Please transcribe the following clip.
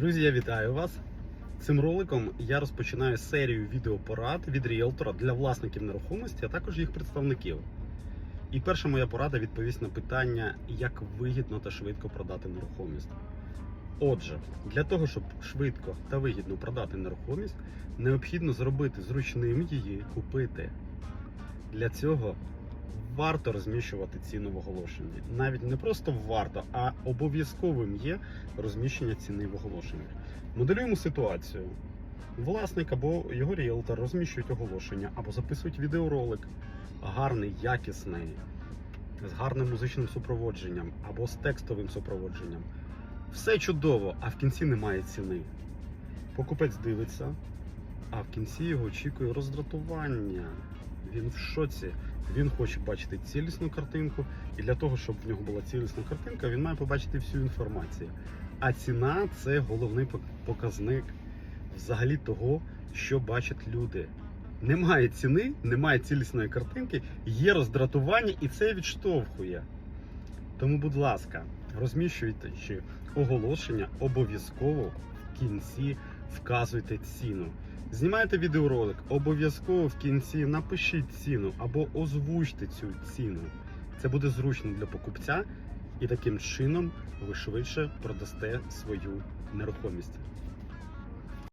Друзі, я вітаю вас. Цим роликом я розпочинаю серію відеопорад від ріелтора для власників нерухомості, а також їх представників. І перша моя порада відповість на питання, як вигідно та швидко продати нерухомість. Отже, для того, щоб швидко та вигідно продати нерухомість, необхідно зробити зручним її купити. Для цього варто розміщувати ціну в оголошенні. Навіть не просто варто, а обов'язковим є розміщення ціни в оголошеннях. Моделюємо ситуацію. Власник або його ріелтор розміщують оголошення або записують відеоролик гарний, якісний, з гарним музичним супроводженням або з текстовим супроводженням. Все чудово, а в кінці немає ціни. Покупець дивиться, а в кінці його очікує роздратування. Він в шоці. Він хоче бачити цілісну картинку, і для того, щоб в нього була цілісна картинка, він має побачити всю інформацію. А ціна це головний показник взагалі того, що бачать люди. Немає ціни, немає цілісної картинки, є роздратування, і це відштовхує. Тому, будь ласка, розміщуйте оголошення, обов'язково в кінці вказуйте ціну. Знімайте відеоролик, обов'язково в кінці напишіть ціну або озвучте цю ціну. Це буде зручно для покупця, і таким чином ви швидше продасте свою нерухомість.